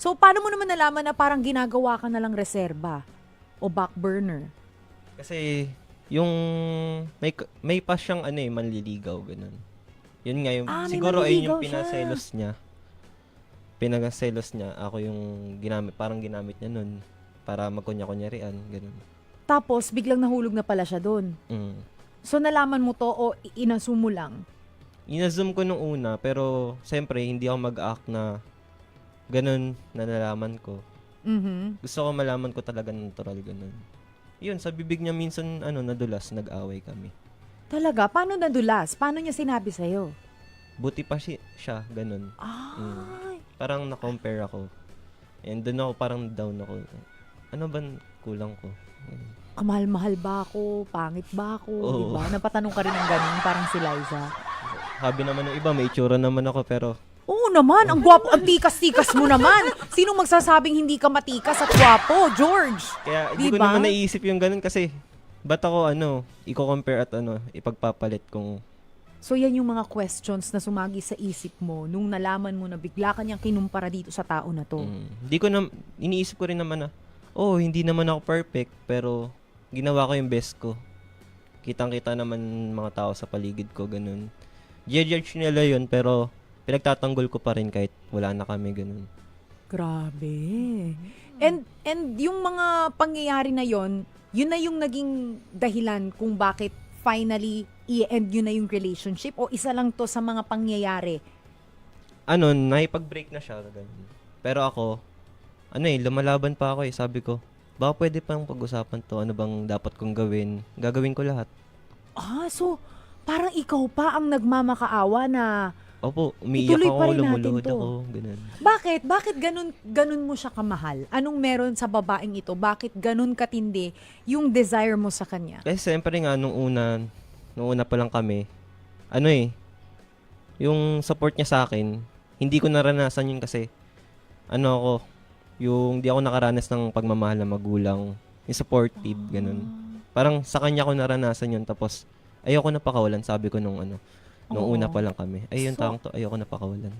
So, paano mo naman nalaman na parang ginagawa ka na lang reserba o back burner? Kasi yung may may pa siyang ano eh manliligaw ganun. Yun nga yung Ah, may siguro manliligaw yung siya. pinaselos niya. Pinagaselos niya ako yung ginamit parang ginamit niya nun para magkunya-kunyarian ganun. Tapos, biglang nahulog na pala siya doon. Mm. So, nalaman mo to o i- inassume mo lang? Ina-zoom ko nung una pero siyempre hindi ako mag-act na ganun na nalaman ko. Mhm. Gusto ko malaman ko talaga natural ganun. Yun, sa bibig niya minsan ano nadulas, nag-away kami. Talaga? Paano nadulas? Paano niya sinabi sa'yo? Buti pa si- siya, ganun. Ay. parang na-compare ako. And doon ako parang down ako. Ano ba kulang ko? Ganun. Kamahal-mahal ba ako? Pangit ba ako? Oo. Diba? Napatanong ka rin ng ganun, parang si Liza. Sabi naman ng iba, may itsura naman ako pero naman, ang gwapo, ang tikas-tikas mo naman. Sinong magsasabing hindi ka matikas at gwapo, George? kaya hindi ko Diba? naman naisip yung ganun kasi ba't ako ano, i-compare at ano, ipagpapalit kung So yan yung mga questions na sumagi sa isip mo nung nalaman mo na bigla ka niyang kinumpara dito sa tao na to. mm, hindi ko na iniisip ko rin naman na oh, hindi naman ako perfect pero ginawa ko yung best ko. Kitang-kita naman mga tao sa paligid ko ganun. Judge nila yun pero pinagtatanggol ko pa rin kahit wala na kami ganun. Grabe. And and yung mga pangyayari na yon, yun na yung naging dahilan kung bakit finally i-end yun na yung relationship o isa lang to sa mga pangyayari. ano, naipag-break na siya. Ganun. Pero ako, ano eh, lumalaban pa ako eh. Sabi ko, baka pwede pang pag-usapan to. Ano bang dapat kong gawin? Gagawin ko lahat. Ah, so parang ikaw pa ang nagmamakaawa na Opo, umiiyak Ituloy ako, rin natin lumuluhod to. ako. Ganun. Bakit? Bakit ganun, ganun mo siya kamahal? Anong meron sa babaeng ito? Bakit ganun katindi yung desire mo sa kanya? Kasi siyempre nga, nung una, nung una pa lang kami, ano eh, yung support niya sa akin, hindi ko naranasan yun kasi, ano ako, yung di ako nakaranas ng pagmamahal ng magulang, yung supportive, ganun. Parang sa kanya ko naranasan yun, tapos ayoko na pakawalan, sabi ko nung ano, Oo. una pa lang kami. Ay, yung So- taong to, ayoko na pakawalan.